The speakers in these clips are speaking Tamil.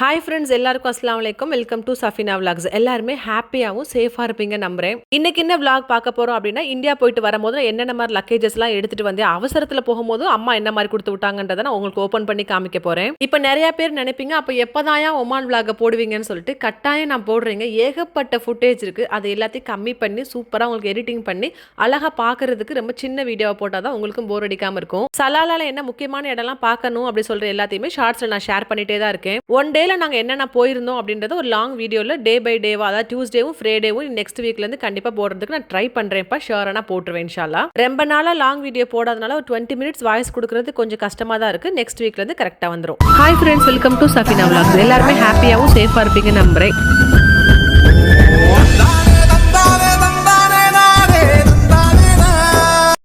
ஹாய் ஃப்ரெண்ட்ஸ் எல்லாருக்கும் அஸ்லாம் வலைக்கம் வெல்கம் டு சஃபினா விளாக்ஸ் எல்லாருமே ஹாப்பியாகவும் சேஃபாக இருப்பீங்க நம்புறேன். இன்னைக்கு என்ன விளாக் பார்க்க போகிறோம் அப்படின்னா இந்தியா போயிட்டு வரும்போது என்னென்ன மாதிரி லக்கேஜஸ்லாம் எடுத்துட்டு வந்து அவசரத்தில் போகும்போது அம்மா என்ன மாதிரி கொடுத்து விட்டாங்கன்றதை நான் உங்களுக்கு ஓப்பன் பண்ணி காமிக்க போகிறேன் இப்போ நிறைய பேர் நினைப்பீங்க அப்போ எப்போதான் ஒமான் vlog போடுவீங்கன்னு சொல்லிட்டு கட்டாயம் நான் போடுறீங்க. ஏகப்பட்ட ஃபுட்டேஜ் இருக்குது அது எல்லாத்தையும் கம்மி பண்ணி சூப்பராக உங்களுக்கு எடிட்டிங் பண்ணி அழகாக பார்க்கறதுக்கு ரொம்ப சின்ன வீடியோவை போட்டால் தான் உங்களுக்கும் போர் அடிக்காமல் இருக்கும். சலாலால என்ன முக்கியமான இடம்லாம் பார்க்கணும் அப்படி சொல்கிற எல்லாத்தையுமே ஷார்ட்ஸில் நான் ஷேர் பண்ணிகிட்டே தான் இருக்கேன். ஒன் டே டேல நாங்கள் என்னென்ன போயிருந்தோம் அப்படின்றத ஒரு லாங் வீடியோவில் டே பை டேவாக அதாவது டியூஸ்டேவும் ஃப்ரைடேவும் நெக்ஸ்ட் வீக்லேருந்து கண்டிப்பாக போடுறதுக்கு நான் ட்ரை பண்ணுறேன்ப்பா ஷியோராக போட்டுருவேன் ஷாலா ரொம்ப நாளாக லாங் வீடியோ போடாதனால ஒரு டுவெண்ட்டி மினிட்ஸ் வாய்ஸ் கொடுக்குறது கொஞ்சம் கஷ்டமாக தான் இருக்குது நெக்ஸ்ட் வீக்லேருந்து கரெக்டாக வந்துடும் hi friends welcome to Safina vlogs. எல்லாருமே ஹாப்பியாகவும் சேஃபாக இருப்பீங்க நம்புறேன்.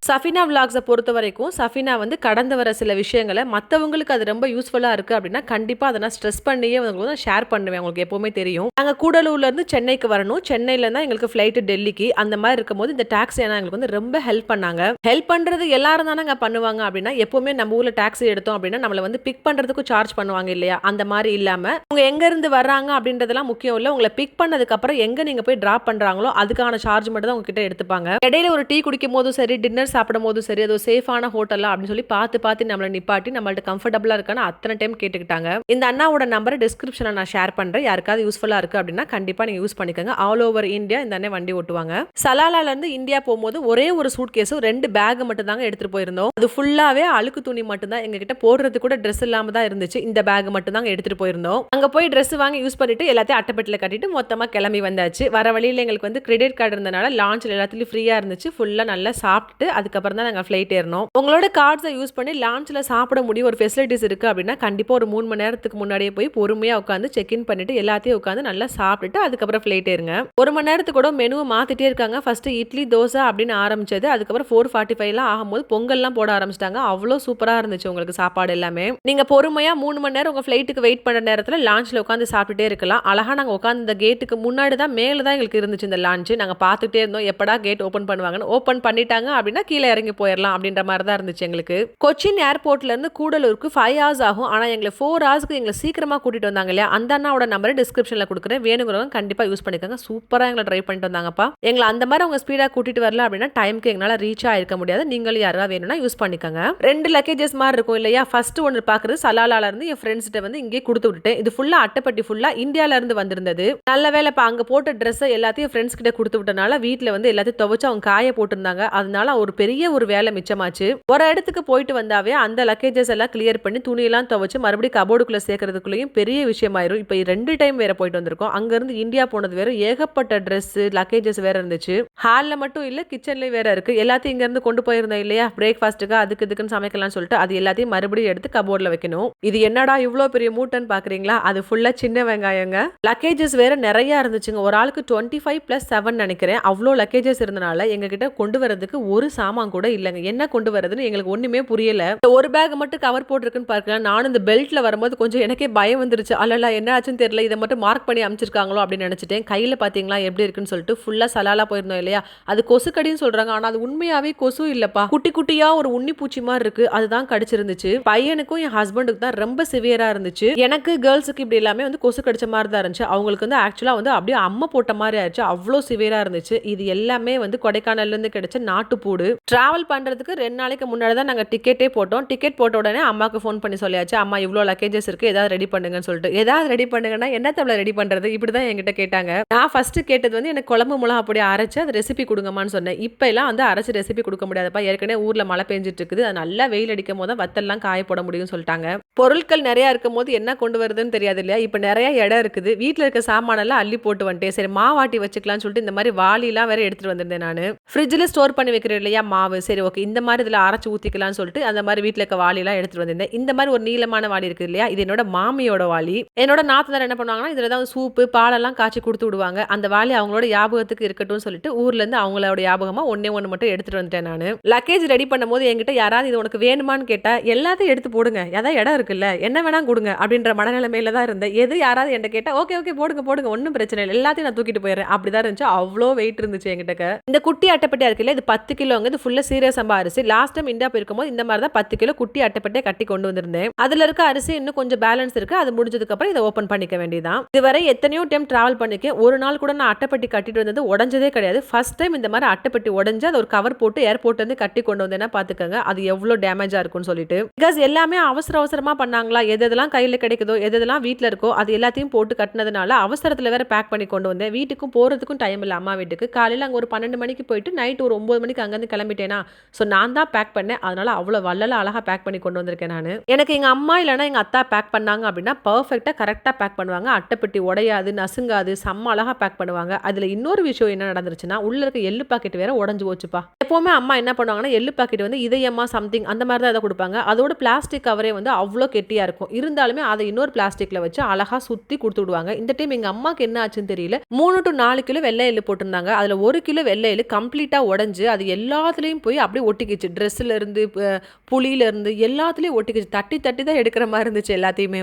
சஃபினா விளாக்ஸை பொறுத்த வரைக்கும் சஃபினா வந்து கடந்து வர சில விஷயங்களை மற்றவங்களுக்கு அது ரொம்ப யூஸ்ஃபுல்லாக இருக்குது அப்படின்னா கண்டிப்பாக அதை நான் ஸ்ட்ரெஸ் பண்ணியே உங்களுக்கு நான் ஷேர் பண்ணுவேன். உங்களுக்கு எப்போவுமே தெரியும். நாங்கள் கூடலூர்லேருந்து சென்னைக்கு வரணும். சென்னையில தான் எங்களுக்கு ஃப்ளைட்டு டெல்லிக்கு அந்த மாதிரி இருக்கும்போது இந்த டாக்ஸி ஆனால் எங்களுக்கு வந்து ரொம்ப ஹெல்ப் பண்ணாங்க. ஹெல்ப் பண்ணுறது எல்லாரும் தானே பண்ணுவாங்க அப்படின்னா எப்போவுமே நம்ம ஊரில் டாக்ஸி எடுத்தோம் அப்படின்னா நம்மளை வந்து பிக் பண்ணுறதுக்கும் சார்ஜ் பண்ணுவாங்க இல்லையா? அந்த மாதிரி இல்லாமல் அவங்க எங்கேருந்து வர்றாங்க அப்படின்றதெல்லாம் முக்கியம் இல்லை. உங்களை பிக் பண்ணதுக்கப்புறம் எங்கே நீங்கள் போய் ட்ராப் பண்ணுறாங்களோ அதுக்கான சார்ஜ் மட்டும் தான் உங்ககிட்ட எடுத்துப்பாங்க. இடையில ஒரு டீ குடிக்கும் போதும் சரி டின்னர் சாப்பிடும் போதும் சரி அது சேஃபான ஹோட்டலா அப்படின்னு சொல்லி பார்த்து பார்த்து நம்மளை நிப்பாட்டி நம்மள்ட்ட கம்ஃபர்டபுளாக இருக்கான்னு அத்தனை டைம் கேட்டுக்கிட்டாங்க. இந்த அண்ணாவோட நம்பரை டிஸ்கிரிப்ஷனில் நான் ஷேர் பண்ணுறேன் யாருக்காவது யூஸ்ஃபுல்லாக இருக்குது அப்படின்னா கண்டிப்பாக நீங்கள் யூஸ் பண்ணிக்கோங்க. ஆல் ஓவர் இந்தியா இந்த அண்ணன் வண்டி ஓட்டுவாங்க. சலாலால இருந்து இந்தியா போகும்போது ஒரே ஒரு சூட் கேஸும் ரெண்டு பேக் மட்டும் தாங்க எடுத்துட்டு போயிருந்தோம். அது ஃபுல்லாவே அழுக்கு துணி மட்டும் தான் எங்ககிட்ட போடுறது கூட ட்ரெஸ் இல்லாம தான் இருந்துச்சு. இந்த பேக் மட்டும் தாங்க எடுத்துட்டு போயிருந்தோம். அங்க போய் ட்ரெஸ் வாங்கி யூஸ் பண்ணிட்டு எல்லாத்தையும் அட்டைப்பெட்டில் கட்டிட்டு மொத்தமா கிளம்பி வந்தாச்சு. வர வழியில எங்களுக்கு வந்து கிரெடிட் கார்டு இருந்தனால லான்ச்ல எல்லாத்துலயும் ஃப்ரீயா இருந்துச்சு. ஃபுல்லா நல்லா சாப்பிட்டு அதுக்கப்புறம் தான் நாங்கள் ஃப்ளைட் ஏறினோம். உங்களோட கார்ட்ஸை யூஸ் பண்ணி லான்ச்சில் சாப்பிட முடியும் ஒரு ஃபெசிலிட்டிஸ் இருக்குது அப்படின்னா கண்டிப்பாக ஒரு மூணு மணி நேரத்துக்கு முன்னாடியே போய் பொறுமையாக உட்காந்து செக் இன் பண்ணிட்டு எல்லாத்தையும் உட்காந்து நல்லா சாப்பிட்டுட்டு அதுக்கப்புறம் ஃப்ளைட் ஏறுங்க. ஒரு மணி நேரத்துக்கு கூட மெனுவை மாற்றிட்டே இருக்காங்க. ஃபஸ்ட்டு இட்லி தோசை அப்படின்னு ஆரம்பிச்சது. அதுக்கப்புறம் ஃபோர் ஃபார்ட்டி ஃபைவ்லாம் ஆகும்போது பொங்கல்லாம் போட ஆரம்பிச்சிட்டாங்க. அவ்வளோ சூப்பராக இருந்துச்சு உங்களுக்கு சாப்பாடு எல்லாமே. நீங்கள் பொறுமையாக மூணு மணி நேரம் உங்கள் ஃப்ளைட்டுக்கு வெயிட் பண்ணுற நேரத்தில் லான்ச்சில் உட்காந்து சாப்பிட்டுட்டே இருக்கலாம். அழகாக நாங்கள் உட்காந்து இந்த கேட்டுக்கு முன்னாடி தான் மேலே தான் எங்களுக்கு இருந்துச்சு இந்த லான்ச்சு நாங்கள் பார்த்துட்டே இருந்தோம். எப்படா கேட் ஓப்பன் பண்ணுவாங்கன்னு ஓப்பன் பண்ணிட்டாங்க அப்படின்னா கீழே இறங்கி போயிடலாம் அப்படின்ற மாதிரி தான் இருந்துச்சு எங்களுக்கு. கொச்சின் ஏர்போர்ட்ல இருந்து கூடலூருக்கு ஃபைவ் ஹவர்ஸ் ஆகும். ஆனால் எங்களை ஃபோர் ஹவர்ஸ்க்கு எங்களை சீக்கிரமாக கூட்டிட்டு வந்தாங்க இல்லையா? அந்த அண்ணாவோட நம்பரை டிஸ்கிரிப்ஷன்ல கொடுக்குறேன். வேணுங்கிறவங்க கண்டிப்பா யூஸ் பண்ணிக்கோங்க. சூப்பராக எங்களை ட்ரை பண்ணிட்டு வந்தாங்கப்பா. எங்களை அந்த மாதிரி அவங்க ஸ்பீடாக கூட்டிட்டு வரல அப்படின்னா டைம்க்கு எங்களால் ரீச் ஆயிருக்க முடியாது. நீங்களும் யாராவது வேணும்னா யூஸ் பண்ணிக்கோங்க. ரெண்டு லக்கேஜஸ் மாதிரி இருக்கும் இல்லையா? ஃபர்ஸ்ட் ஒன்று பார்க்குறது சலாலால இருந்து என் ஃப்ரெண்ட்ஸ்கிட்ட வந்து இங்கே கொடுத்து விட்டுட்டேன் இது ஃபுல்லாக அட்டைப்பட்டி ஃபுல்லாக இந்தியால இருந்து வந்திருந்தது. நல்ல வேலை இப்போ அங்கே போட்ட ட்ரெஸ்ஸை எல்லாத்தையும் ஃப்ரெண்ட்ஸ் கிட்ட கொடுத்து விட்டனால வீட்டில் வந்து எல்லாத்தையும் துவைச்சு அவங்க காய போட்டிருந்தாங்க. அதனால ஒரு பெரிய ஒரு வேலை மிச்சமாச்சு. ஒரு இடத்துக்கு போயிட்டு வந்தாவே அந்த லக்கேஜஸ் எல்லாம் கிளியர் பண்ணி துணியெல்லாம் துவைச்சு மறுபடியும் கபோர்டுக்குள்ள சேர்க்கறதுக்குள்ளேயும் பெரிய விஷயமாயிரும். இப்போ ரெண்டு டைம் வேற போயிட்டு வந்திருக்கோம். அங்கேருந்து இந்தியா போனது வேற ஏகப்பட்ட ட்ரெஸ் லக்கேஜஸ் வேற இருந்துச்சு. ஹாலில் மட்டும் இல்லை கிச்சன்லேயும் வேற இருக்கு. எல்லாத்தையும் இங்கேருந்து கொண்டு போயிருந்தோம் இல்லையா? பிரேக்ஃபாஸ்ட்டுக்கு அதுக்கு இதுக்குன்னு சமைக்கலாம்னு சொல்லிட்டு அது எல்லாத்தையும் மறுபடியும் எடுத்து கபோர்டில் வைக்கணும். இது என்னடா இவ்வளோ பெரிய மூட்டைன்னு பார்க்குறீங்களா அது ஃபுல்லாக சின்ன வெங்காயங்க. லக்கேஜஸ் வேற நிறையா இருந்துச்சுங்க. ஒரு ஆளுக்கு டுவெண்ட்டி ஃபைவ் ப்ளஸ் செவன் நினைக்கிறேன். அவ்வளோ லக்கேஜஸ் இருந்தனால எங்ககிட்ட கொண்டு வரதுக்கு ஒரு சாமான் கூட இல்லைங்க. என்ன கொண்டு வரதுன்னு எங்களுக்கு ஒண்ணுமே புரியல. ஒரு பேக் மட்டும் கவர் போட்டிருக்குன்னு பார்க்கலாம் நானும் இந்த பெல்ட்ல வரும்போது கொஞ்சம் எனக்கே பயம் வந்துருச்சு. அல்லல என்ன ஆச்சுன்னு தெரியல. இதை மட்டும் மார்க் பண்ணி அமைச்சிருக்காங்களோ அப்படின்னு நினைச்சிட்டேன். கையில பாத்தீங்களா எப்படி இருக்குன்னு சொல்லிட்டு ஃபுல்லா சலாலா போயிருந்தோம் இல்லையா? அது கொசுக்கடின்னு சொல்றாங்க. ஆனா அது உண்மையாவே கொசு இல்லப்பா. குட்டி குட்டியா ஒரு உண்ணி பூச்சி மாதிரி இருக்கு. அதுதான் கடிச்சிருந்துச்சு. பையனுக்கும் என் ஹஸ்பண்டுக்கு தான் ரொம்ப சிவியரா இருந்துச்சு. எனக்கு கேர்ள்ஸுக்கு இப்படி எல்லாமே வந்து கொசு கடிச்ச மாதிரி தான் இருந்துச்சு. அவங்களுக்கு வந்து ஆக்சுவலா வந்து அப்படியே அம்மை போட்ட மாதிரி ஆயிடுச்சு. அவ்வளோ சிவியரா இருந்துச்சு. இது எல்லாமே வந்து கொடைக்கானல்ல இருந்து கிடைச்ச நாட்டுப்பூடு. டிராவல் பண்ணுறதுக்கு ரெண்டு நாளைக்கு முன்னாடி தான் நாங்கள் டிக்கெட்டே போட்டோம். டிக்கெட் போட்ட உடனே அம்மாவுக்கு ஃபோன் பண்ணி சொல்லியாச்சு. அம்மா இவ்வளோ லக்கேஜஸ் இருக்குது ஏதாவது ரெடி பண்ணுங்கன்னு சொல்லிட்டு. ஏதாவது ரெடி பண்ணுங்கன்னா என்ன தவிர ரெடி பண்ணுறது இப்படி தான் என்கிட்ட கேட்டாங்க. நான் ஃபஸ்ட்டு கேட்டது வந்து எனக்கு குழம்பு மிளகா அப்படி அரைச்சி அது ரெசிபி கொடுங்கம்மான்னு சொன்னேன். இப்போ எல்லாம் வந்து அரைச்சி ரெசிபி கொடுக்க முடியாதுப்பா. ஏற்கனவே ஊரில் மழை பெஞ்சிட்டு இருக்குது. அது நல்லா வெயில் அடிக்கும் போது தான் வத்தல்லாம் காய போட முடியும்னு சொல்லிட்டாங்க. பொருட்கள் நிறையா இருக்கும் போது என்ன கொண்டு வருதுன்னு தெரியாது இல்லையா? இப்போ நிறைய இடம் இருக்குது. வீட்டில் இருக்க சாமானெல்லாம் அள்ளி போட்டு வந்துட்டேன். சரி மாவாட்டி வச்சுக்கலாம்னு சொல்லிட்டு இந்த மாதிரி வாளிலாம் வேற எடுத்துட்டு வந்திருந்தேன் நான். ஃப்ரிட்ஜில் ஸ்டோர் பண்ணி வைக்கிறேன் இல்லையா? மாவு சரி ஓகே இந்த மாதிரி இதில் அரைச்சி ஊற்றிக்கலாம்னு சொல்லிட்டு அந்த மாதிரி வீட்டில் இருக்க வாளிலாம் எடுத்துகிட்டு வந்திருந்தேன். இந்த மாதிரி ஒரு நீளமான வாளி இருக்குது இல்லையா இது என்னோட மாமியோட வாளி. என்னோட நாத்தனார் என்ன பண்ணுவாங்கன்னா இதில் தான் சூப்பு பாலெல்லாம் காய்ச்சி கொடுத்து விடுவாங்க. அந்த வாளி அவங்களோட ஞாபகத்துக்கு இருக்கட்டும்னு சொல்லிட்டு ஊர்லேருந்து அவங்களோட ஞாபகமாக ஒன்றே ஒன்று மட்டும் எடுத்துகிட்டு வந்துட்டேன் நான். லக்கேஜ் ரெடி பண்ணும்போது என்கிட்ட யாராவது இது உனக்கு வேணுமான்னு கேட்டால் எல்லாத்தையும் எடுத்து போடுங்க. ஏதாவது இடம் இருக்குல்ல என்ன வேணால் கொடுங்க அப்படின்ற மனநிலைமையில தான் இருந்தேன். எது யாராவது என்கிட்ட கேட்டால் ஓகே ஓகே போடுங்க போடுங்க ஒன்றும் பிரச்சனை இல்லை எல்லாத்தையும் நான் தூக்கிட்டு போயிடுறேன். அப்படிதான் இருந்துச்சு. அவ்வளோ வெயிட் இருந்துச்சு என்கிட்ட இந்த குட்டி அட்டைப்பட்டியா இருக்குல்ல இது பத்து கிலோங்க இது ஃபுல்லாக சீரியஸ் சம்பா அரிசி. லாஸ்ட் டைம் இந்தியா போயிருக்கும்போது இந்த மாதிரி தான் பத்து கிலோ குட்டி அட்டைப்பட்டே கட்டி கொண்டு வந்திருந்தேன். அதில் இருக்க அரிசி இன்னும் கொஞ்சம் பேலன்ஸ் இருக்கு. அது முடிஞ்சதுக்கு அப்புறம் இதை ஓப்பன் பண்ணிக்க வேண்டியதான் இதுவரை எத்தனையோ டைம் டிராவல் பண்ணிருக்கேன். ஒரு நாள் கூட நான் அட்டைப்பட்டி கட்டிட்டு வந்தது உடஞ்சதே கிடையாது. ஃபர்ஸ்ட் டைம் இந்த மாதிரி அட்டைப்பட்டி உடஞ்சு அதை ஒரு கவர் போட்டு ஏர்போர்ட் வந்து கட்டி கொண்டு வந்தேன்னா பார்த்துக்கோங்க அது எவ்வளோ டேமேஜாக இருக்கும்னு சொல்லிட்டு. பிகாஸ் எல்லாமே அவசர அவசரமா பண்ணாங்களா? எது எதெல்லாம் கையில் கிடைக்குதோ எது எதெல்லாம் வீட்டில் இருக்கோ அது எல்லாத்தையும் போட்டு கட்டினதுனால அவசரத்தில் வேற பேக் பண்ணி கொண்டு வந்தேன். வீட்டுக்கும் போகிறதுக்கும் டைம் இல்லை அம்மா வீட்டுக்கு. காலையில் அங்கே ஒரு பன்னெண்டு மணிக்கு போயிட்டு நைட் ஒரு ஒன்பது மணிக்கு அங்கேருந்து கிளம்பிட்டேனா? ஸோ நான் தான் பேக் பண்ணேன். அதனால் அவ்வளோ வள்ளல அழகாக பேக் பண்ணி கொண்டு வந்திருக்கேன் நான். எனக்கு எங்கள் அம்மா இல்லைன்னா எங்கள் அத்தா பேக் பண்ணாங்க அப்படின்னா பர்ஃபெக்டாக கரெக்டாக பேக் பண்ணுவாங்க. அட்டைப்பெட்டி உடையாது நசுங்காது செம்ம அழகாக பேக் பண்ணுவாங்க. அதில் இன்னொரு விஷயம் என்ன நடந்துருச்சுன்னா உள்ளே இருக்க எள்ளு பாக்கெட் வேற உடஞ்சி போச்சுப்பா. எப்போவுமே அம்மா என்ன பண்ணுவாங்கன்னா எள்ளு பாக்கெட் வந்து இதயமா சம்திங் அந்த மாதிரி தான் எதை கொடுப்பாங்க. அதோட பிளாஸ்டிக் கவரே வந்து அவ்வளோ கெட்டியாக இருக்கும். இருந்தாலுமே அதை இன்னொரு பிளாஸ்டிக்கில் வச்சு அழகாக சுற்றி கொடுத்து விடுவாங்க. இந்த டைம் எங்கள் அம்மாவுக்கு என்ன ஆச்சுன்னு தெரியல. மூணு டு நாலு கிலோ வெள்ளை எள்ளு போட்டிருந்தாங்க. அதில் ஒரு கிலோ வெள்ளை எள்ளு கம்ப்ளீட்டாக உடஞ்சு அது எல்லாத்துலேயும் போய் அப்படியே ஒட்டிக்கிச்சு. ட்ரெஸ்ஸுலேருந்து இருந்து எல்லாத்துலேயும் ஒட்டிக்கிச்சு. தட்டி தட்டி தான் எடுக்கிற மாதிரி இருந்துச்சு எல்லாத்தையுமே.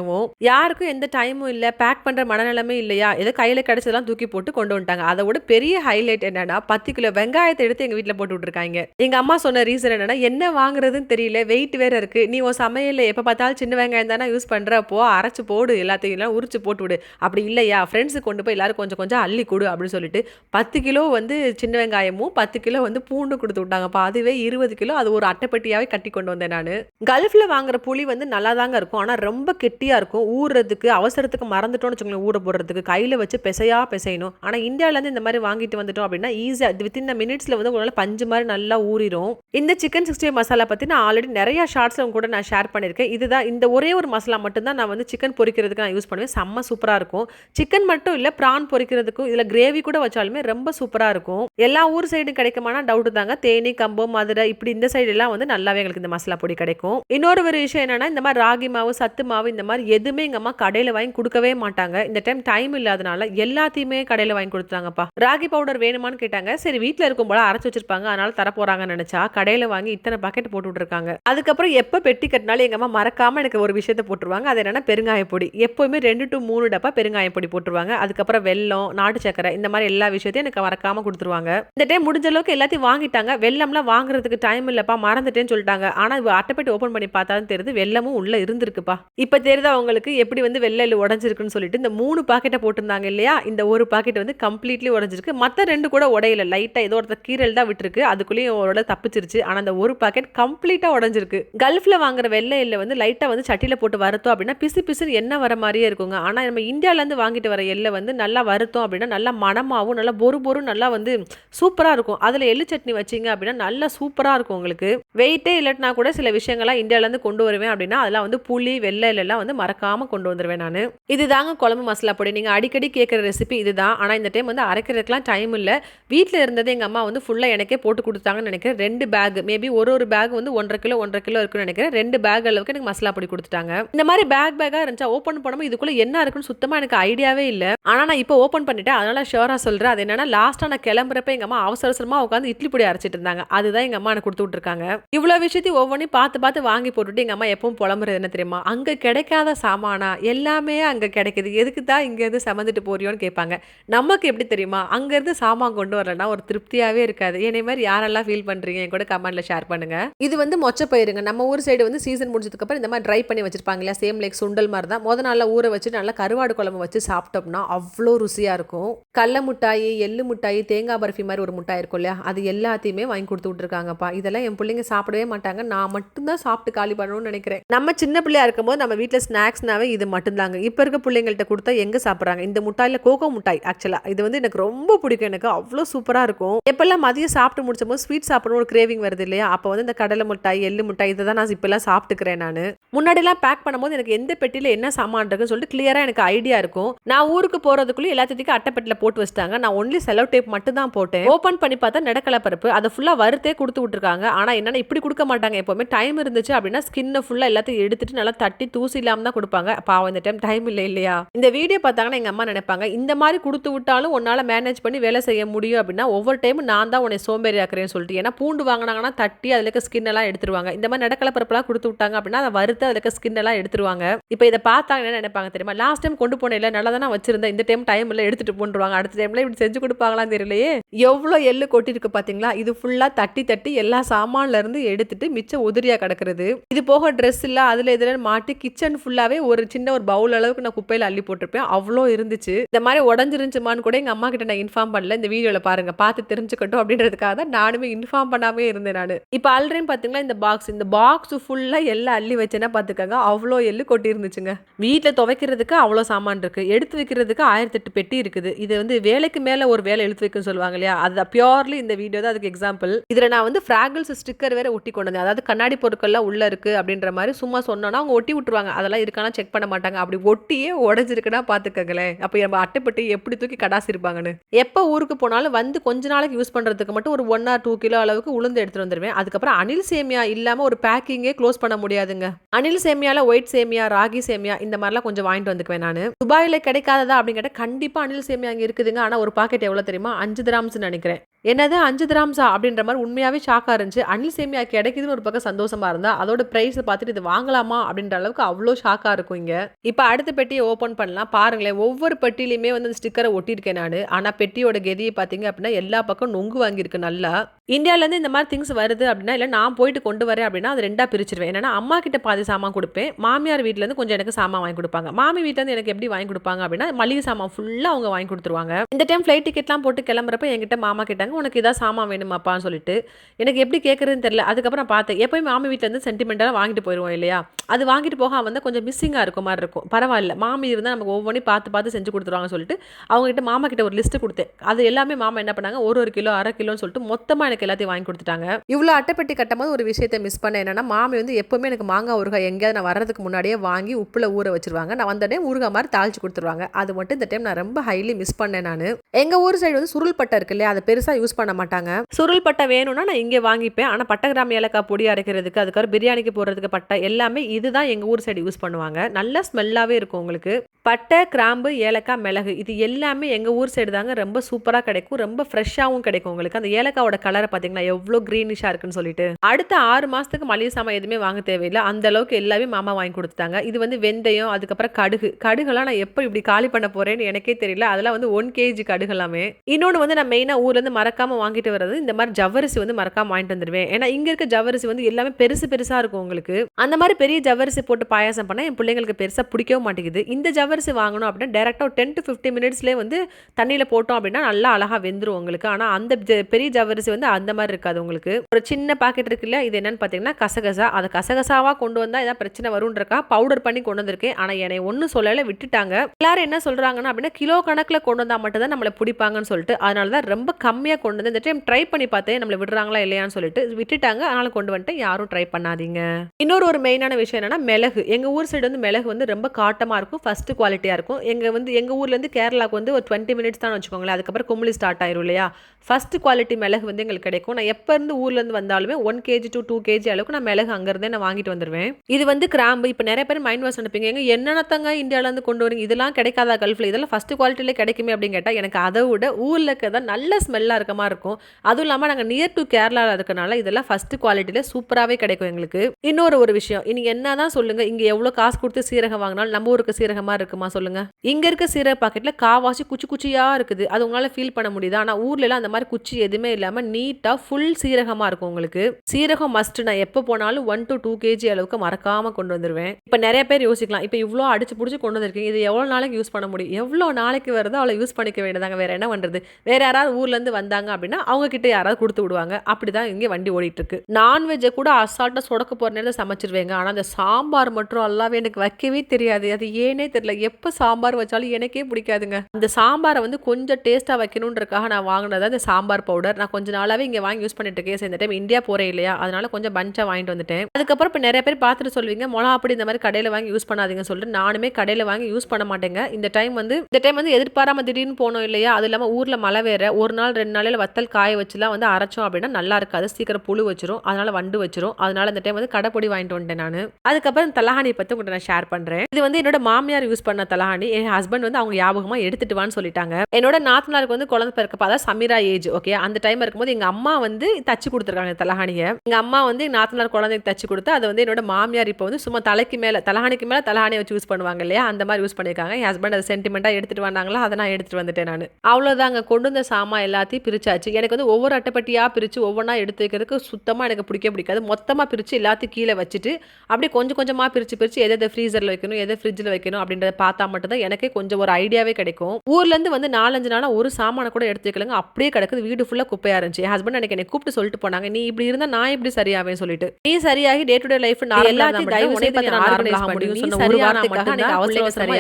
யாருக்கும் எந்த டைமும் இல்லை. பேக் பண்ணுற மனநிலைமை இல்லையா? ஏதோ கையில் கிடச்சதெல்லாம் தூக்கி போட்டு கொண்டு வந்துட்டாங்க. அதை விட பெரிய ஹைலைட் என்னன்னா பத்து கிலோ வெங்காயத்தை எடுத்து எங்கள் வீட்டில் போட்டு விட்டுருக்காங்க. எங்கள் அம்மா சொன்ன ரீசன் என்னன்னா என்ன வாங்குறதுன்னு தெரியல. வெயிட் வேற இருக்கு. நீ உன் சமையலில் எப்போ பார்த்தாலும் சின்ன வெங்காயம் தானே யூஸ் பண்ணுறப்போ அரைச்சி அரைச்சு போடு. எல்லாத்தையும் எல்லாம் உரிச்சு போட்டு விடு. அப்படி இல்லையா? ஃப்ரெண்ட்ஸுக்கு கொண்டு போய் எல்லாரும் கொஞ்சம் கொஞ்சம் அள்ளி கொடு அப்படின்னு சொல்லிட்டு பத்து கிலோ வந்து சின்ன வெங்காயமும் பத்து கிலோ வந்து பூண்டு கொடுத்து விட்டாங்கப்பா அதுவே இருபது கிலோ அது ஒரு அட்டைப்பட்டியாகவே கட்டி கொண்டு வந்தேன் நான். கல்ஃபில் வாங்குற புளி வந்து நல்லா தாங்க இருக்கும். ஆனால் ரொம்ப கெட்டியாக இருக்கும். ஊறுறதுக்கு அவசரத்துக்கு மறந்துட்டோம்னு வச்சுக்கோங்களேன் ஊற போடுறதுக்கு. கையில் வச்சு பிசையா பிசையணும். ஆனால் இந்தியாவிலேருந்து இந்த மாதிரி வாங்கிட்டு வந்துட்டோம் அப்படின்னா ஈஸியாக வித்தின் மினிட்ஸில் வந்து உங்களால் பஞ்சு மாதிரி நல்லா ஊறிடும் இந்த சிக்கன் சிக்ஸ்டி மசாலா பற்றி நான் ஆல்ரெடி நிறைய ஷார்ட்ஸ்ல உங்க கூட நான் ஷேர் பண்ணியிருக்கேன். இதுதான் இந்த ஒரே ஒரு மசாலா மட்டும்தான் நான் வந்து சிக்கன் பொரிக்கிறதுக்கு நான் யூஸ் பண்ணுவேன். செம்ம சூப்பராக இருக்கும். சிக்கன் மட்டும் இல்லை பிரான் பொரிக்கிறதுக்கும் இதில் கிரேவி கூட வச்சாலுமே ரொம்ப சூப்பராக இருக்கும். எல்லா ஊர் சைடும் கிடைக்குமானா டவுட் தாங்க. தேனி கம்பம் மதுரை இப்படி இந்த சைடு எல்லாம் வந்து நல்லாவே எங்களுக்கு இந்த மசாலா பொடி கிடைக்கும். இன்னொரு ஒரு விஷயம் என்னன்னா இந்த மாதிரி ராகி மாவு சத்து மாவு இந்த மாதிரி எதுவுமே எங்க அம்மா கடையில வாங்கி கொடுக்கவே மாட்டாங்க. இந்த டைம் டைம் இல்லாதனால எல்லாத்தையுமே கடையில வாங்கி கொடுத்தாங்கப்பா ராகி பவுடர் வேணுமான்னு கேட்டாங்க. சரி வீட்ல இருக்கும் போல அரைச்சு வச்சிருப்பாங்க. அதனால தர போறாங்கன்னு நினைச்சா கடையில வாங்கி இத்தனை பாக்கெட் போட்டு விட்டுருக்காங்க. அதுக்கப்புறம் எப்ப பெட்டி கட்டினாலும் எங்க அம்மா மறக்காம எனக்கு ஒரு விஷயத்த போட்டுருவாங்க. அது என்னன்னா பெருங்காய பொடி. எப்பவுமே ரெண்டு டு மூணு டப்பா பெருங்காய பொடி போட்டுருவாங்க. அதுக்கப்புறம் வெள்ளம் நாட்டு சக்கரை இந்த மாதிரி எல்லா விஷயத்தையும் எனக்கு மறக்காம கொடுத்துருவாங்க. இந்த டைம் முடிஞ்ச அளவுக்கு எல்லாத்தையும் வாங்கிட்டாங்க. வெள்ளம்லாம் வாங்குறதுக்கு டைம் இல்லைப்பா மறந்துட்டேன்னு சொல்லிட்டாங்க. ஆனால் இது அட்டைப்பெட்டி ஓப்பன் பண்ணி பார்த்தாலும் தெரியுது வெள்ளமும் உள்ளே இருந்திருக்குப்பா. இப்போ தெரியுது அவங்களுக்கு எப்படி வந்து வெள்ளை உடஞ்சிருக்குன்னு சொல்லிட்டு இந்த மூணு பாக்கெட்டை போட்டிருந்தாங்க இல்லையா? இந்த ஒரு பாக்கெட் வந்து கம்ப்ளீட்லி உடஞ்சிருக்கு. மற்ற ரெண்டு கூட உடையில. லைட்டாக ஏதோ ஒருத்தர் கீரல் தான் விட்டுருக்கு. அதுக்குள்ளேயும் ஓரளவு தப்பிச்சிருச்சு. ஆனால் அந்த ஒரு பாக்கெட் கம்ப்ளீட்டாக உடஞ்சிருக்கு. கல்ஃபில் வாங்குற வெள்ளை வந்து லைட்டாக வந்து சட்டியில் போட்டு வறுத்தோம் அப்படின்னா பிசு பிசுன்னு என்ன வர மாதிரியே இருக்குங்க. ஆனால் நம்ம இந்தியாவிலேருந்து வாங்கிட்டு வர எள்ளை வந்து நல்லா வறுத்தோம் அப்படின்னா நல்லா மனமாகவும் நல்லா பொறு பொறு நல்லா வந்து சூப்பராக இருக்கும். அதில் எள்ளு சட்னி வச்சீங்க அப்படின்னா நல்லா சூப்பராக இருக்கும் உங்களுக்கு. வெயிட்டே இல்லட்டினா கூட சில விஷயங்கள்லாம் இந்தியாவிலேருந்து கொண்டு வருவேன் அப்படின்னா அதெல்லாம் வந்து புளி வெள்ளை எல்லாம் வந்து மறக்காமல் கொண்டு வந்துடுவேன் நான். இதுதாங்க குழம்பு மசாலா பொடி. நீங்கள் அடிக்கடி கேட்குற ரெசிபி இதுதான். ஆனால் இந்த டைம் வந்து அரைக்கிறதுக்குலாம் டைம் இல்லை. வீட்டில் இருந்தது எங்கள் அம்மா வந்து ஃபுல்லாக எனக்கே போட்டு கொடுத்தாங்கன்னு நினைக்கிறேன். ரெண்டு பேக் மேபி ஒரு ஒரு பேக் வந்து ஒன்றரை கிலோ ஒன்றரை கிலோ இருக்குன்னு நினைக்கிறேன். ரெண்டு பேக் அளவுக்கு எனக்கு மசாலா பொடி கொடுத்துட்டாங்க. இந்த மாதிரி பேக் பேக்காக இருந்துச்சா ஓப்பன் பண்ணும்போது இதுக்குள்ளே என்ன இருக்குன்னு சுத்தமாக எனக்கு ஐடியாவே இல்லை. ஆனால் நான் இப்போ ஓப்பன் பண்ணிட்டேன். அதனால் ஷோராக சொல்கிறேன் அது என்னன்னா லாஸ்ட்டாக நான் கிளம்புறப்ப எங்கள் அம்மா அவசர அவசரமாக உட்காந்து இட்லி பொடி அரைச்சிட்டு இருந்தாங்க. அதுதான் எங்கள் அம்மா எனக்கு கொடுத்து விட்டுருக்காங்க. இவ்வளோ விஷயத்தையும் ஒவ்வொன்றையும் பார்த்து பார்த்து வாங்கி போட்டுட்டு எங்கள் அம்மா எப்பவும் புலம்புறது என்ன தெரியுமா? அங்கே கிடைக்காத சாமானா எல்லாமே அங்கே கிடைக்குது. எதுக்கு தான் இங்கேருந்து சமந்துட்டு போறியோன்னு கேட்பாங்க. நமக்கு எப்படி தெரியுமா? அங்கேருந்து சாமான் கொண்டு வரலன்னா ஒரு திருப்தியாகவே இருக்காது. என்னை மாதிரி யாரெல்லாம் ஃபீல் பண்ணுறீங்க என் கூட கமெண்ட்டில் ஷேர் பண்ணுங்க. இது வந்து மொச்ச பயிருங்க. நம்ம ஊர் சைடு வந்து சீசன் முடிஞ்சதுக்கப்புறம் இந்த மாதிரி ட்ரை பண்ணி வச்சிருப்பாங்க இல்லையா? சேம் லைக் சுண்டல் மாதிரி தான். முத நாளில் ஊற வச்சு நல்லா கருவாடு குழம்பு வச்சு சாப்பிட்டோம்னா அவ்வளோ ருசியாக இருக்கும். கடல முட்டாய் எள்ளு முட்டாய் தேங்காய் பர்ஃபி மாதிரி ஒரு முட்டாய் இருக்கும் இல்லையா? அது எல்லாத்தையுமே வாங்கி கொடுத்து விட்ருக்காங்கப்பா இதெல்லாம் என் பிள்ளைங்க சாப்பிடவே மாட்டாங்க. நான் மட்டும்தான் சாப்பிட்டு காலி பண்ணணும்னு நினைக்கிறேன். நம்ம சின்ன பிள்ளையா இருக்கும்போது நம்ம வீட்டில் ஸ்நாக்ஸ்னாவே இது மட்டும்தாங்க. இப்போ இருக்க பிள்ளைங்கள்ட்ட கொடுத்தா எங்க சாப்பிட்றாங்க? இந்த முட்டாயில் கோகோ முட்டாய் ஆக்சுவலா இது வந்து எனக்கு ரொம்ப பிடிக்கும். எனக்கு அவ்வளோ சூப்பரா இருக்கும். எப்பெல்லாம் மதியம் சாப்பிட்டு முடிச்சபோது ஸ்வீட் சாப்பிடணும் ஒரு கிரேவிங் வருது இல்லையா? அப்போ வந்து இந்த கடலை முட்டாய் எள்ளு முட்டாய் இதை தான் நான் இப்போல்லாம் சாப்பிட்டுக்கிறேன் நான். முன்னாடிலாம் பேக் பண்ணும்போது எனக்கு எந்த பெட்டியில் என்ன சாமான் இருக்குன்னு சொல்லிட்டு கிளியராக எனக்கு ஐடியா இருக்கும். நான் ஊருக்கு போறதுக்குள்ளே எல்லாத்தையும் அட்டைப்பெட்டியில் போட்டு வச்சிட்டாங்க. நான் ஒன்லி செலவு டேப் மட்டும் தான் போட்டேன். ஓப்பன் பண்ணி பார்த்தா நடக்கலை பருப்பு அதை ஃபுல்லாக வறுத்தே கொடுத்து விட்ருக்காங்க ஆனால் என்னன்னா இப்படி கொடுக்க மாட்டாங்க. எப்போவுமே டைம் இருந்துச்சு அப்படின்னா ஸ்கின்னை ஃபுல்லாக எல்லாத்தையும் எடுத்துட்டு நல்லா தட்டி தூசி இல்லாமல் தான் கொடுப்பாங்க. பாவம் இந்த டைம் டைம் இல்லை இல்லையா? இந்த வீடியோ பார்த்தாங்கன்னா எங்கள் அம்மா நினைப்பாங்க இந்த மாதிரி கொடுத்து விட்டாலும் உன்னால் மேனேஜ் பண்ணி வேலை செய்ய முடியும் அப்படின்னா ஒவ்வொரு டைம் நான் தான் உன்னை சோம்பேறி ஆக்குறேன்னு சொல்லிட்டு. ஏன்னா பூண்டு வாங்கினாங்கன்னா தட்டி அதில் இருக்க ஸ்கின் எல்லாம் எடுத்துருவாங்க. இந்த மாதிரி நடக்கலை பருப்பெல்லாம் கொடுத்து விட்டாங்க அப்படின்னா அதை வறுத்து அதில் இருக்க ஸ்கின் எல்லாம் எடுத்துருவாங்க. இப்போ இதை பார்த்தாங்க என்ன நினைப்பாங்க தெரியுமா? லாஸ்ட் டைம் கொண்டு போனேன் இல்லை நல்லா தானே வச்சிருந்தேன். இந்த டைம் டைம் இல்லை எடுத்துட்டு போன்றுவாங்க. அடுத்த டைம்ல இப்படி செஞ்சு கொடுப்பாங்களான்னு தெரியலையே? எவ்வளோ எள்ளு கொட்டிருக்கு பார்த்தீங்களா இது ஃபுல் ஃபுல்லாக தட்டி தட்டி எல்லா சாமான்லேருந்து எடுத்துட்டு மிச்சம் உதிரியாக கிடக்கிறது. இது போக ட்ரெஸ் இல்லை அதில் இதில் மாட்டி கிச்சன் ஃபுல்லாகவே ஒரு சின்ன ஒரு பவுல் அளவுக்கு நான் குப்பையில் அள்ளி போட்டிருப்பேன். அவ்வளோ இருந்துச்சு. இந்த மாதிரி உடஞ்சிருந்துச்சுமான்னு கூட எங்கள் அம்மா கிட்ட நான் இன்ஃபார்ம் பண்ணல. இந்த வீடியோவில் பாருங்க. பார்த்து தெரிஞ்சுக்கட்டும் அப்படின்றதுக்காக தான் நானுமே இன்ஃபார்ம் பண்ணாமே இருந்தேன் நான். இப்போ ஆல்ரெடி பார்த்தீங்களா இந்த பாக்ஸ் இந்த பாக்ஸ் ஃபுல்லாக எல்லாம் அள்ளி வச்சேன்னா பார்த்துக்கோங்க அவ்வளோ எள்ளு கொட்டி இருந்துச்சுங்க வீட்டில் துவைக்கிறதுக்கு அவ்வளோ சாமான் இருக்கு. எடுத்து வைக்கிறதுக்கு ஆயிரத்தெட்டு பெட்டி இருக்குது. இது வந்து வேலைக்கு மேலே ஒரு வேலை எடுத்து வைக்குன்னு சொல்லுவாங்க இல்லையா? அது பியோர்லி இந்த வீடியோ தான் அதுக்கு எக்ஸாம்பிள் இதுல நான் வந்து ஃப்ராகிள்ஸ் ஸ்டிக்கர் வேற ஒட்டி கொண்டு வந்தேன். அதாவது கண்ணாடி பொருட்கள்லாம் உள்ள இருக்கு அப்படின்ற மாதிரி சும்மா சொன்னோன்னா அவங்க ஒட்டி விட்டுருவாங்க. அதெல்லாம் இருக்கானா செக் பண்ண மாட்டாங்க. அப்படி ஒட்டியே உடஞ்சிருக்குன்னா பார்த்துக்கங்களேன் அப்போ நம்ம அட்டைப்பட்டு எப்படி தூக்கி கடாசி இருப்பாங்கன்னு எப்போ ஊருக்கு போனாலும் வந்து கொஞ்ச நாளைக்கு யூஸ் பண்றதுக்கு மட்டும் ஒரு ஒன் ஆர் டூ கிலோ அளவுக்கு உளுந்து எடுத்துட்டு வந்துருவேன். அதுக்கப்புறம் அனில் சேமியா இல்லாம ஒரு பேக்கிங்கே க்ளோஸ் பண்ண முடியாதுங்க. அனில் சேமியால ஒயிட் சேமியா ராகி சேமியா இந்த மாதிரிலாம் கொஞ்சம் வாங்கிட்டு வந்துக்குவேன் நான். துபாயில கிடைக்காததா அப்படின்னு கேட்டால் கண்டிப்பா அனில் சேமியா அங்கே இருக்குதுங்க. ஆனால் ஒரு பாக்கெட் எவ்வளவு தெரியுமா? அஞ்சு கிராம்ஸ்னு நினைக்கிறேன். என்னது அஞ்சு கிராம்ஸா அப்படின்ற மாதிரி உண்மையாகவே ஷாக்காக இருந்துச்சு. அணில் சேமியா கிடைக்குதுன்னு ஒரு பக்கம் சந்தோஷமாக இருந்தால் அதோட ப்ரைஸை பார்த்துட்டு இது வாங்கலாமா அப்படின்ற அளவுக்கு அவ்வளோ ஷாக்காக இருக்கும் இங்கே. இப்போ அடுத்த பெட்டியை ஓப்பன் பண்ணலாம். பாருங்களேன் ஒவ்வொரு பெட்டிலையுமே வந்து அந்த ஸ்டிக்கரை ஒட்டியிருக்கேன் நான். ஆனால் பெட்டியோட கெதியை பார்த்தீங்க அப்படின்னா எல்லா பக்கம் நொங்கு வாங்கியிருக்கு நல்லா. இந்தியாவிலேருந்து இந்த மாதிரி திங்ஸ் வருது அப்படின்னா இல்லை நான் போயிட்டு கொண்டு வரேன் அப்படின்னா அது ரெண்டாக பிரிச்சிருவேன். என்னன்னா அம்மா கிட்ட பாதி சாமான் கொடுப்பேன். மாமியார் வீட்டிலேருந்து கொஞ்சம் எனக்கு சாமான் வாங்கி கொடுப்பாங்க. மாமி வீட்டிலேருந்து எனக்கு எப்படி வாங்கி கொடுப்பாங்க அப்படின்னா மளிகை சாமான் ஃபுல்லாக அவங்க வாங்கி கொடுத்துருவாங்க. இந்த டைம் ஃப்ளைட் டிக்கெட்லாம் போட்டு கிளம்புறப்ப என்கிட்ட மாமா கேட்டாங்க உனக்கு இதாக சாமான் வேணுமாப்பான்னு சொல்லிட்டு எனக்கு எப்படி கேட்குறதுன்னு தெரியல. அதுக்கப்புறம் நான் பார்த்தேன். எப்போயும் மாமி வீட்டிலேருந்து சென்டிமெண்ட்டாக வாங்கிட்டு போயிடுவோம் இல்லையா? அது வாங்கிட்டு போக வந்து கொஞ்சம் மிஸ்ஸிங்காக இருக்க மாதிரி இருக்கும். பரவாயில்ல. மாமி இருந்தால் நமக்கு ஒவ்வொன்றையும் பார்த்து பார்த்து செஞ்சு கொடுத்துருவாங்க சொல்லிட்டு அவங்ககிட்ட மாமா கிட்ட ஒரு லிஸ்ட்டு கொடுத்தேன். அது எல்லாமே மாமா என்ன பண்ணாங்க? ஒரு ஒரு கிலோ அரை கிலோன்னு சொல்லிட்டு மொத்தமாக எனக்கு எல்லாத்தையும் வாங்கி கொடுத்துட்டாங்க. இவ்வளோ அட்டைப்பெட்டி கட்டும்போது ஒரு விஷயத்தை மிஸ் பண்ண என்னன்னா மாமி வந்து எப்பவுமே எனக்கு மாங்காய் ஊறுகாய் எங்கேயாவது நான் வர்றதுக்கு முன்னாடியே வாங்கி உப்புல ஊற வச்சிருவாங்க. நான் வந்தோடனே டைம் ஊறுகாய் மாதிரி தாளிச்சு கொடுத்துருவாங்க. அது மட்டும் இந்த டைம் நான் ரொம்ப ஹைலி மிஸ் பண்ணேன் நான். எங்கள் ஊர் சைடு வந்து சுருள் பட்டை இருக்கு இல்லையா? அதை பெருசா யூஸ் பண்ண மாட்டாங்க. சுருள் பட்டை வேணும்னா நான் இங்கே வாங்கிப்பேன். ஆனால் பட்டை கிராம் ஏலக்காய் பொடி அரைக்கிறதுக்கு அதுக்கப்புறம் பிரியாணிக்கு போடுறதுக்கு பட்டை எல்லாமே இதுதான் எங்க ஊர் சைடு யூஸ் பண்ணுவாங்க. நல்ல ஸ்மெல்லாகவே இருக்கும் உங்களுக்கு. பட்டை கிராம்பு ஏலக்காய் மிளகு இது எல்லாமே எங்க ஊர் சைடு தாங்க ரொம்ப சூப்பரா கிடைக்கும். ரொம்ப ஃப்ரெஷ்ஷாகவும் கிடைக்கும் உங்களுக்கு. அந்த ஏலக்காவோட கலரை பார்த்தீங்கன்னா எவ்வளோ க்ரீனிஷாக இருக்குன்னு சொல்லிட்டு. அடுத்த ஆறு மாசத்துக்கு மளிகை சாமான் எதுவுமே வாங்க தேவையில்லை. அந்த அளவுக்கு எல்லாமே மாமா வாங்கி கொடுத்துட்டாங்க. இது வந்து வெந்தயம் அதுக்கப்புறம் கடுகு. கடுகுலாம் நான் எப்போ இப்படி காலி பண்ண போறேன்னு எனக்கே தெரியல. அதெல்லாம் வந்து ஒன் கேஜி கடுகு எல்லாமே. இன்னொன்று வந்து நான் மெயினாக ஊர்லேருந்து மறக்காமல் வாங்கிட்டு வர்றது இந்த மாதிரி ஜவ்வரிசி வந்து மறக்காமல் வாங்கிட்டு வந்துடுவேன். ஏன்னா இங்கே இருக்க ஜவ்வரிசி வந்து எல்லாமே பெருசு பெருசாக இருக்கும் உங்களுக்கு. அந்த மாதிரி பெரிய ஜவ்வரிசி போட்டு பாயாசம் பண்ணால் என் பிள்ளைங்களுக்கு பெருசாக பிடிக்கவும் மாட்டேங்குது. இந்த ஜவ்வரிசி வாங்கணும் அப்படின்னா டேரெக்டாக ஒரு டென் டு ஃபிஃப்டி மினிட்ஸ்லேயே வந்து தண்ணியில் போட்டோம் அப்படின்னா நல்லா அழகாக வெந்துரும் உங்களுக்கு. ஆனால் அந்த ஜ- பெரிய ஜவ்வரிசி வந்து அந்த மாதிரி இருக்காது உங்களுக்கு. ஒரு சின்ன பாக்கெட் இருக்குல்ல இது என்னன்னு பார்த்தீங்கன்னா கசகசா. அதை கசகசாவாக கொண்டு வந்தால் ஏதாவது பிரச்சனை வரும்ன்றக்கா பவுடர் பண்ணி கொண்டு வந்திருக்கேன். ஆனால் என்னை ஒன்றும் சொல்லலை விட்டுட்டாங்க. எல்லாரும் என்ன சொல்கிறாங்கன்னா அப்படின்னா கிலோ கணக்கில் கொண்டு வந்தால் மட்டும் தான் நம்மளை பிடிப்பாங்கன்னு சொல்லிட்டு அதனால தான் ரொம்ப கம்மியாக கொண்டு வந்து இந்த டைம் ட்ரை பண்ணி பார்த்தேன் நம்மளை விடுறாங்களா இல்லையான்னு சொல்லிட்டு விட்டுட்டாங்க. அதனால கொண்டு வந்துட்டு யாரும் ட்ரை பண்ணாதீங்க. இன்னொரு ஒரு மெயினான விஷயம் என்னன்னா மிளகு. எங்கள் ஊர் சைடு வந்து மிளகு வந்து ரொம்ப காட்டமாக இருக்கும் ஃபர்ஸ்ட் குவாலிட்டியாக இருக்கும். எங்கள் வந்து எங்கள் ஊர்லேருந்து கேரளாவுக்கு வந்து ஒரு டுவெண்ட்டி மினிட்ஸ் தான் வச்சுக்கோங்களேன் அதுக்கப்புறம் கும்பலி ஸ்டார்ட் ஆயிரும் இல்லையா? ஃபர்ஸ்ட் குவாலிட்டி மிளகு வந்து எங்களுக்கு கிடைக்கும். நான் எப்போ இருந்து ஊர்லேருந்து வந்தாலுமே one KG to two KG அளவுக்கு நான் மிளகு அங்கேருந்தே நான் வாங்கிட்டு வந்துடுவேன் இது வந்து கிராம்பு. இப்போ நிறைய பேர் மைண்ட் வாஷ் அனுப்பிங்க எங்க என்னென்னத்தங்க இந்தியாவிலேருந்து கொண்டு வரீங்க? இதெல்லாம் கிடைக்காதா கல்ஃபில் இதெல்லாம் ஃபர்ஸ்ட் குவாலிட்டியிலே கிடைக்குமே அப்படின்னு கேட்டால் எனக்கு அதை விட ஊரில் இருக்கிறதா நல்ல ஸ்மெல்லாக இருக்க மாதிரி இருக்கும். அதுவும் இல்லாமல் நாங்கள் நியர் டு கேரளாவில் இருக்கனால இதெல்லாம் ஃபஸ்ட்டு குவாலிட்டியில் சூப்பராகவே கிடைக்கும் எங்களுக்கு. இன்னொரு ஒரு விஷயம் நீங்கள் என்ன தான் சொல்லுங்க இங்கே எவ்வளவு காசு கொடுத்து சீரகம் வாங்கினாலும் நம்ம ஊருக்கு சீரகமாக இருக்குமா சொல்லுங்க. இங்க இருக்க சீரக பாக்கெட்ல காவாசி குச்சி குச்சியாக இருக்குது. அது உங்களால ஃபீல் பண்ண முடியுது? ஆனால் ஊர்லலாம் அந்த மாதிரி குச்சி எதுவுமே இல்லாமல் நீட்டாக ஃபுல் சீரகமா இருக்கும் உங்களுக்கு. சீரகம் மஸ்ட் நான் எப்போ போனாலும் ஒன் டு டூ கேஜி அளவுக்கு மறக்காமல் கொண்டு வந்துடுவேன் இப்போ நிறைய பேர் யோசிக்கலாம் இப்போ இவ்வளோ அடிச்சு பிடிச்சி கொண்டு வந்திருக்கீங்க இது எவ்வளவு நாளைக்கு யூஸ் பண்ண முடியும்? எவ்வளோ நாளைக்கு வருதோ அவ்வளோ யூஸ் பண்ணிக்க வேண்டியதாங்க வேறு என்ன பண்ணுறது வேறு யாராவது ஊர்லேருந்து வந்தால் இருந்தாங்க அப்படின்னா அவங்க கிட்ட யாராவது கொடுத்து விடுவாங்க. அப்படிதான் இங்கே வண்டி ஓடிட்டு இருக்கு நான்வெஜ்ஜை கூட அசால்ட்டாக சொடக்க போற நேரத்தில் சமைச்சிருவேங்க. ஆனால் அந்த சாம்பார் மட்டும் அல்லாவே எனக்கு வைக்கவே தெரியாது. அது ஏனே தெரியல. எப்போ சாம்பார் வச்சாலும் எனக்கே பிடிக்காதுங்க. அந்த சாம்பாரை வந்து கொஞ்சம் டேஸ்ட்டாக வைக்கணுன்றக்காக நான் வாங்கினது அந்த சாம்பார் பவுடர் நான் கொஞ்ச நாளாவே இங்கே வாங்கி யூஸ் பண்ணிட்டு இருக்கேன். இந்த டைம் இந்தியா போறேன் இல்லையா? அதனால கொஞ்சம் பஞ்சாக வாங்கிட்டு வந்துட்டேன். அதுக்கப்புறம் இப்போ நிறைய பேர் பார்த்துட்டு சொல்லுவீங்க மொளா அப்படி இந்த மாதிரி கடையில் வாங்கி யூஸ் பண்ணாதீங்கன்னு சொல்லிட்டு நானுமே கடையில் வாங்கி யூஸ் பண்ண மாட்டேங்க. இந்த டைம் வந்து இந்த டைம் வந்து எதிர்பாராம திடீர்னு போனோம் இல்லையா? அது இல்லாமல் ஊரில் மழை வேற. ஒரு நாள் ரெண்டு நாள் காலையில் வத்தல் காய வச்சுலாம் வந்து அரைச்சோம் அப்படின்னா நல்லா இருக்காது. சீக்கிரம் புழு வச்சிரும். அதனால வண்டு வச்சிரும். அதனால அந்த டைம் வந்து கடைப்பொடி வாங்கிட்டு வந்துட்டேன் நான். அதுக்கப்புறம் தலஹானி பற்றி உங்கள்கிட்ட நான் ஷேர் பண்ணுறேன் இது வந்து என்னோட மாமியார் யூஸ் பண்ண தலஹானி என் ஹஸ்பண்ட் வந்து அவங்க ஞாபகமாக எடுத்துட்டு வான்னு சொல்லிட்டாங்க. என்னோட நாத்தனாருக்கு வந்து குழந்தை பிறக்கப்ப அதாவது சமீரா ஏஜ் ஓகே அந்த டைம் இருக்கும்போது எங்கள் அம்மா வந்து தச்சு கொடுத்துருக்காங்க தலஹானியை எங்கள் அம்மா வந்து நாத்தனார் குழந்தைக்கு தச்சு கொடுத்து அதை வந்து என்னோட மாமியார் இப்போ வந்து சும்மா தலைக்கு மேலே தலஹானிக்கு மேலே தலஹானியை வச்சு யூஸ் பண்ணுவாங்க இல்லையா? அந்த மாதிரி யூஸ் பண்ணியிருக்காங்க. என் ஹஸ்பண்ட் அதை சென்டிமெண்ட்டாக எடுத்துட்டு வந்தாங்களா? அதை நான் எடுத்துட்டு வந்துட்டேன் நான். அவ்வளோதாங்க கொண்டு வந்த சாமான் எல்லாத்தையும் பிரிச்சாச்சு. எனக்கு வந்து ஒவ்வொரு அட்டைப்பட்டியாக பிரித்து ஒவ்வொன்றா எடுத்து வைக்கிறதுக்கு சுத்தமாக எனக்கு பிடிக்க பிடிக்காது. மொத்தமாக பிரித்து எல்லாத்தையும் கீழே வச்சுட்டு அப்படியே கொஞ்சம் கொஞ்சமாக பிரித்து பிரித்து எதை எதை ஃப்ரீசரில் வைக்கணும் எதை ஃப்ரிட்ஜில் வைக்கணும் அப்படின்றத பார்த்தா மட்டும்தான் எனக்கே கொஞ்சம் ஒரு ஐடியாவே கிடைக்கும். ஊர்லேருந்து வந்து நாலஞ்சு நாளாக ஒரு சாமானை கூட எடுத்து வைக்கலங்க. அப்படியே கிடக்குது. வீடு ஃபுல்லாக குப்பையாக இருந்துச்சு. என் ஹஸ்பண்ட் எனக்கு என்னை கூப்பிட்டு சொல்லிட்டு போனாங்க. நீ இப்படி இருந்தால் நான் இப்படி சரியாவேன் சொல்லிட்டு. நீ சரியாகி டே டு டே லைஃப் எல்லாத்தையும் தயவு செய்து ஆர்கனைஸ் முடியும்.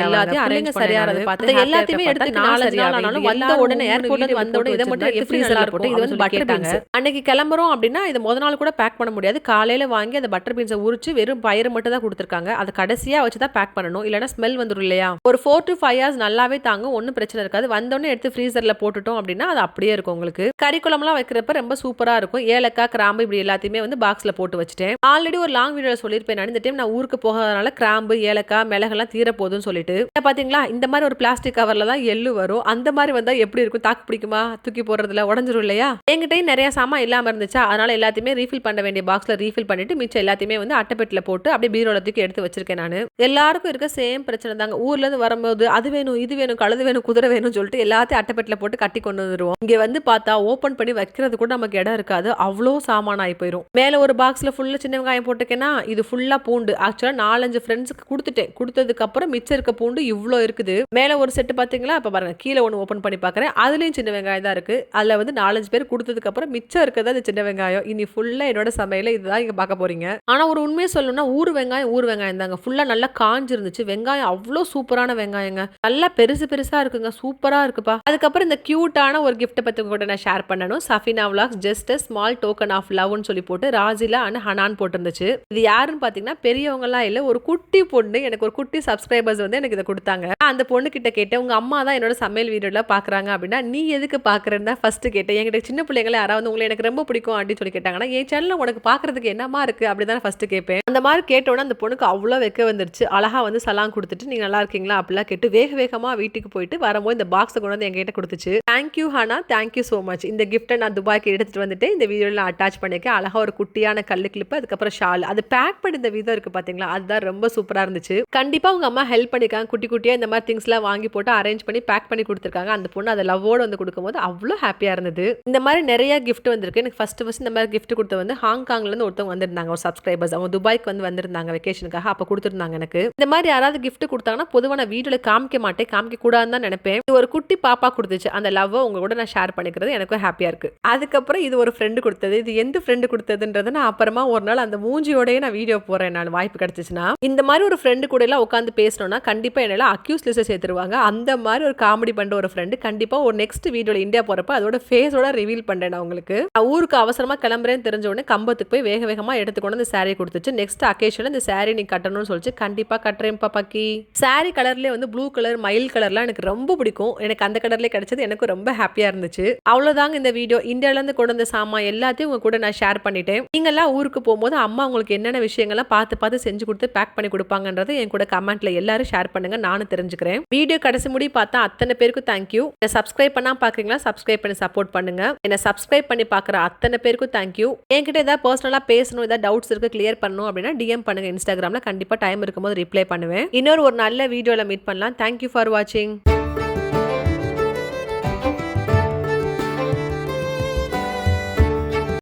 எல்லாத்தையும் அரேஞ்ச் சரியாறது பார்த்து எல்லாத்தையுமே எடுத்து நாலஞ்சு நாள் ஆனாலும் வந்த உடனே ஏர்போர்ட்ல வந்த உடனே இதை மட்டும் ஃப்ரீசர்ல போட்டு இது வந்து பட்டர் பீன்ஸ் அன்னைக்கு கிளம்புறோம் அப்படின்னா இது முத நாள் கூட பேக் பண்ண முடியாது. காலையில வாங்கி அந்த பட்டர் பீன்ஸை உரிச்சு வெறும் பயிறு மட்டும் தான் கொடுத்துருக்காங்க. அதை கடைசியா வச்சு தான் பேக் பண்ணணும். இல்லைன்னா ஸ்மெல் வந்துடும் இல்லையா? ஒரு ஃபோர் டு ஃபைவ் ஹவர்ஸ் நல்லாவே தாங்கும். ஒன்றும் பிரச்சனை இருக்காது. வந்தோடனே எடுத்து ஃப்ரீசர்ல போட்டுட்டோம் அப்படின்னா அது அப்படியே இருக்கும் உங்களுக்கு. கறி குழம்புலாம் வைக்கிறப்ப ரொம்ப சூப்பரா இருக்கும். ஏலக்காய் கிராம்பு இப்படி எல்லாத்தையுமே வந்து பாக்ஸ்ல போட்டு வச்சுட்டேன். ஆல்ரெடி ஒரு லாங் வீடியோல சொல்லியிருப்பேன். நான் இந்த டைம் நான் ஊருக்கு போகாதனால கிராம்பு ஏலக்காய் மிளகெல்லாம் தீர சொல்லிட்டு. பாத்தீங்களா? இந்த மாதிரி ஒரு பிளாஸ்டிக் கவர்ல தான் எள்ளு வரும். அந்த மாதிரி வந்தா எப்படி இருக்கும்? தாக்கு பிடிக்குமா? தூக்கி போடுறதுல உடஞ்சிரும் இல்லையா? என்கிட்டயும் நிறைய சாமான் இல்லாம இருந்துச்சா? அதனால எல்லாத்தையுமே ரீஃபில் பண்ண வேண்டிய பாக்ஸ்ல ரீஃபில் பண்ணிட்டு மிச்சம் எல்லாத்தையுமே வந்து அட்டைப்பெட்டில் போட்டு அப்படியே பீரோல தூக்கி எடுத்து வச்சிருக்கேன் நான். எல்லாருக்கும் இருக்க சேம் பிரச்சனை தாங்க. ஊர்ல இருந்து வரும்போது அது வேணும் இது வேணும் கழுது வேணும் குதிரை வேணும்னு சொல்லிட்டு எல்லாத்தையும் அட்டைப்பெட்டில் போட்டு கட்டி கொண்டு வந்துருவோம். இங்கே வந்து பார்த்தா ஓப்பன் பண்ணி வைக்கிறது கூட நமக்கு இடம் இருக்காது. அவ்வளோ சாமான் ஆகி போயிடும் மேலே ஒரு பாக்ஸில் ஃபுல்லாக சின்ன வெங்காயம் போட்டுக்கேன்னா இது ஃபுல்லாக பூண்டு. ஆக்சுவலாக நாலஞ்சு ஃப்ரெண்ட்ஸுக்கு கொடுத்துட்டேன். கொடுத்ததுக்கப்புறம் மிச்சம் இருக்க பூண்டு இவ்வளோ இருக்குது. மேலே ஒரு செட்டு பார்த்தீங்களா இப்போ பாருங்க. கீழே ஒன்று ஓப்பன் பண்ணி பார்க்குறேன் அதுலேயும் சின்ன வெங்காயம் தான் இருக்குது அதில் வந்து நாலஞ்சு பேர் கொடுத்ததுக்கப்புறம் மிச்சம் இருக்கிறது அந்த சின்ன வெங்காயம். இனி ஃபுல்லாக என்னோட சமையல இதுதான் இங்கே பார்க்க போகிறீங்க ஆனால் ஒரு உண்மையை சொல்லணும்னா ஊர் வெங்காயம் ஊர் வெங்காயம் தாங்க. ஃபுல்லாக நல்லா காஞ்சிருந்துச்சு. வெங்காயம் அவ்வளோ சூப்பரான வெங்காயங்க. நல்லா பெருசு பெருசாக இருக்குங்க. சூப்பராக இருக்குப்பா. அதுக்கப்புறம் இந்த க்யூட்டான ஒரு கிஃப்ட்டை பற்றி கூட நான் ஷேர் பண்ணணும். Safina vlogs just a small token of லவ்னு சொல்லி போட்டு ராஜிலா அண்ட் ஹனான் போட்டிருந்துச்சு. இது யாருன்னு பார்த்தீங்கன்னா பெரியவங்களாம் இல்லை ஒரு குட்டி பொண்ணு எனக்கு ஒரு குட்டி சப்ஸ்கிரைபர்ஸ் வந்து எனக்கு இதை கொடுத்தாங்க. அந்த பொண்ணு கிட்ட கேட்டேன் உங்கள் அம்மா தான் என்னோட சமையல் வீடியோலாம் பார்க்குறாங்க அப்படின்னா நீ எதுக்கு பாக்குறேன்னு தான் ஃபஸ்ட்டு கேட்டேன். என்கிட்ட சின்ன பிள்ளைங்கள யாராவது உங்களை எனக்கு ரொம்ப பிடிக்கும் அப்படின்னு சொல்லி கேட்டாங்கன்னா என் சேனலில் உனக்கு பார்க்குறதுக்கு என்னமா இருக்கு? அப்படிதான் ஃபஸ்ட்டு கேட்பேன். அந்த மாதிரி கேட்டோன்னே அந்த பொண்ணுக்கு அவ்வளோ வைக்க வந்துருச்சு. அழகா வந்து சலாம் கொடுத்துட்டு நீங்கள் நல்லா இருக்கீங்களா? அப்படிலாம் கேட்டு வேக வேகமாக வீட்டுக்கு போயிட்டு வரும்போது இந்த பாக்ஸை கொண்டு வந்து என்கிட்ட கொடுத்துச்சு. Thank you Hana thank you so much இந்த கிஃப்ட்டை நான் துபாய்க்கு எடுத்துகிட்டு வந்துட்டு இந்த வீடியோவில் நான் அட்டாச் பண்ணியிருக்கேன் அழகாக ஒரு குட்டியான கல்லு கிளிப்பு அதுக்கப்புறம் ஷால் அது பேக் பண்ணி இந்த விதம் இருக்குது பார்த்தீங்களா அதுதான் ரொம்ப சூப்பராக இருந்துச்சு. கண்டிப்பாக உங்கள் அம்மா ஹெல்ப் பண்ணியிருக்காங்க குட்டி குட்டியாக இந்த மாதிரி திங்ஸ்லாம் வாங்கி போட்டு அரேஞ்ச் பண்ணி பேக் பண்ணி கொடுத்துருக்காங்க. அந்த பொண்ணு அதை லவ்வோடு வந்து கொடுக்கும்போது அவ்வளோ ஹாப்பி ஹாப்பியாக இருந்தது. இந்த மாதிரி நிறைய கிஃப்ட் வந்திருக்கு. எனக்கு ஃபஸ்ட்டு ஃபஸ்ட் இந்த மாதிரி கிஃப்ட் கொடுத்த வந்து ஹாங்காங்லேருந்து ஒருத்தவங்க வந்திருந்தாங்க. ஒரு சப்ஸ்கிரைபர்ஸ் அவங்க துபாய்க்கு வந்து வந்திருந்தாங்க வெக்கேஷனுக்காக அப்போ கொடுத்துருந்தாங்க எனக்கு. இந்த மாதிரி யாராவது கிஃப்ட் கொடுத்தாங்கன்னா பொதுவாக நான் வீடியோவில் காமிக்க மாட்டேன். காமிக்க கூடாதுன்னு தான் நினைப்பேன். இது ஒரு குட்டி பாப்பா கொடுத்துச்சு. அந்த லவ்வை உங்க கூட நான் ஷேர் பண்ணிக்கிறது எனக்கும் ஹாப்பியாக இருக்குது அதுக்கப்புறம் இது ஒரு ஃப்ரெண்டு கொடுத்தது. இது எந்த ஃப்ரெண்டு கொடுத்ததுன்றது நான் அப்புறமா ஒரு நாள் அந்த மூஞ்சியோடய நான் வீடியோ போகிறேன் நான் வாய்ப்பு கிடைச்சிச்சுன்னா. இந்த மாதிரி ஒரு ஃப்ரெண்டு கூட எல்லாம் உட்காந்து பேசணும்னா கண்டிப்பாக என்னெல்லாம் அக்யூஸ் லிஸ்ட்டை சேர்த்துருவாங்க. அந்த மாதிரி ஒரு காமெடி பண்ணுற ஒரு ஃப்ரெண்டு கண்டிப்பாக ஒரு நெக்ஸ்ட் வீடியோவில் இந்தியா போகிறப்ப அது அதோட ஃபேஸோட ரிவீல் பண்ணுறேன் நான் உங்களுக்கு. நான் ஊருக்கு அவசரமாக கிளம்புறேன்னு தெரிஞ்ச உடனே கம்பத்துக்கு போய் வேக வேகமாக எடுத்துக்கொண்டு அந்த saree கொடுத்துச்சு நெக்ஸ்ட் அக்கேஷனில் இந்த saree நீ கட்டணும்னு சொல்லிச்சு கண்டிப்பாக கட்டுறேன் பக்கி saree கலர்லேயே வந்து ப்ளூ கலர் மயில் கலர்லாம் எனக்கு ரொம்ப பிடிக்கும். எனக்கு அந்த கலர்லேயே கிடைச்சது எனக்கு ரொம்ப ஹாப்பியாக இருந்துச்சு. அவ்வளோதாங்க இந்த வீடியோ இந்தியாவிலேருந்து கொண்டு வந்த சாமான் எல்லாத்தையும் உங்க கூட நான் ஷேர் பண்ணிட்டேன். நீங்கெல்லாம் ஊருக்கு போகும்போது அம்மா உங்களுக்கு என்னென்ன விஷயங்கள்லாம் பார்த்து பார்த்து செஞ்சு கொடுத்து பேக் பண்ணி கொடுப்பாங்கன்றது என் கூட கமெண்ட்ல எல்லாரும் ஷேர் பண்ணுங்க. நானும் தெரிஞ்சுக்கிறேன். வீடியோ கடைசி முடி பார்த்தா அத்தனை பேருக்கும் தேங்க்யூ சப்ஸ்கிரைப் பண்ணா பாக்குறீங்களா? சப்ஸ்கிரைப் பண்ணி சப்போர்ட் பண்ணுங்க. என்ன சப்ஸ்கிரைப் பண்ணி பார்க்குற அத்தனை பேருக்கும் தேங்க்யூ என்கிட்ட ஏதாவது பர்சனலா பேசணும் ஏதாவது டவுட்ஸ் இருக்கு கிளியர் பண்ணணும் அப்படின்னா டிஎம் பண்ணுங்க இன்ஸ்டாகிராம்ல கண்டிப்பா டைம் இருக்கும்போது ரிப்ளை பண்ணுவேன். இன்னொரு ஒரு நல்ல வீடியோல மீட் பண்ணலாம். தேங்க்யூ ஃபார் வாட்சிங்